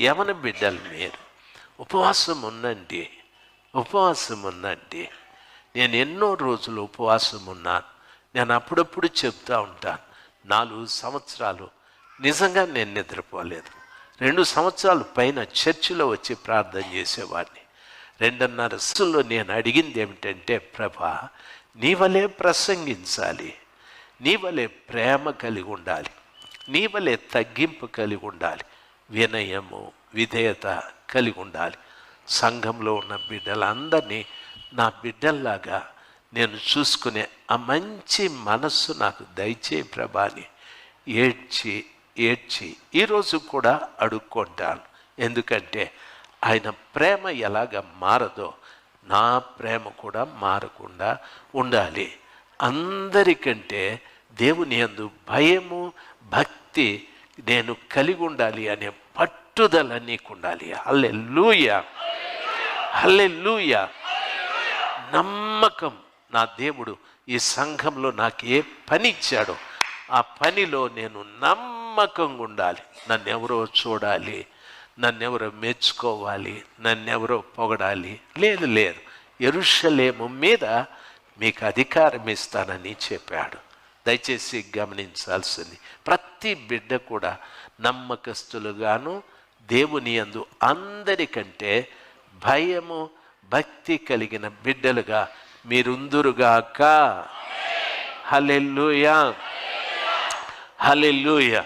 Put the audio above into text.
యవన బిడ్డలు మీరు ఉపవాసం ఉండండి ఉపవాసం ఉండండి నేను ఎన్నో రోజులు ఉపవాసం ఉన్నాను నేను అప్పుడప్పుడు చెప్తా ఉంటాను నాలుగు సంవత్సరాలు నిజంగా నేను నిద్రపోలేదు. రెండు సంవత్సరాల పైన చర్చిలో వచ్చి ప్రార్థన చేసేవాడిని. రెండున్నర రోజుల్లో నేను అడిగింది ఏమిటంటే ప్రభా నీ వలే ప్రసంగించాలి. నీ వలే ప్రేమ కలిగి ఉండాలి. నీ వలే తగ్గింపు కలిగి ఉండాలి. వినయము విధేయత కలిగి ఉండాలి సంఘంలో ఉన్న బిడ్డలందరినీ నా బిడ్డల్లాగా నేను చూసుకునే ఆ మంచి మనస్సు నాకు దయచే ప్రభాని ఏడ్చి ఏడ్చి ఈరోజు కూడా అడుక్కుంటాను. ఎందుకంటే ఆయన ప్రేమ ఎలాగ మారదో నా ప్రేమ కూడా మారకుండా ఉండాలి. అందరికంటే దేవుని యందు భయము భక్తి నేను కలిగి ఉండాలి అనే పట్టుదల నీకుండాలి. అల్లె లూయ అల్లె లూయ నమ్మకం. నా దేవుడు ఈ సంఘంలో నాకు ఏ పని ఇచ్చాడో ఆ పనిలో నేను నమ్మకంగా ఉండాలి. నన్నెవరో చూడాలి. నన్నెవరో మెచ్చుకోవాలి. నన్నెవరో పొగడాలి. లేదు లేదు. ఎరుషలేము మీద మీకు అధికారం ఇస్తానని చెప్పాడు. దయచేసి గమనించాల్సింది. ప్రతి బిడ్డ కూడా నమ్మకస్తులుగాను దేవుని యందు అందరికంటే భయము భక్తి కలిగిన బిడ్డలుగా మీరుందురుగాక. హలెల్లుయా. హలెల్లుయా.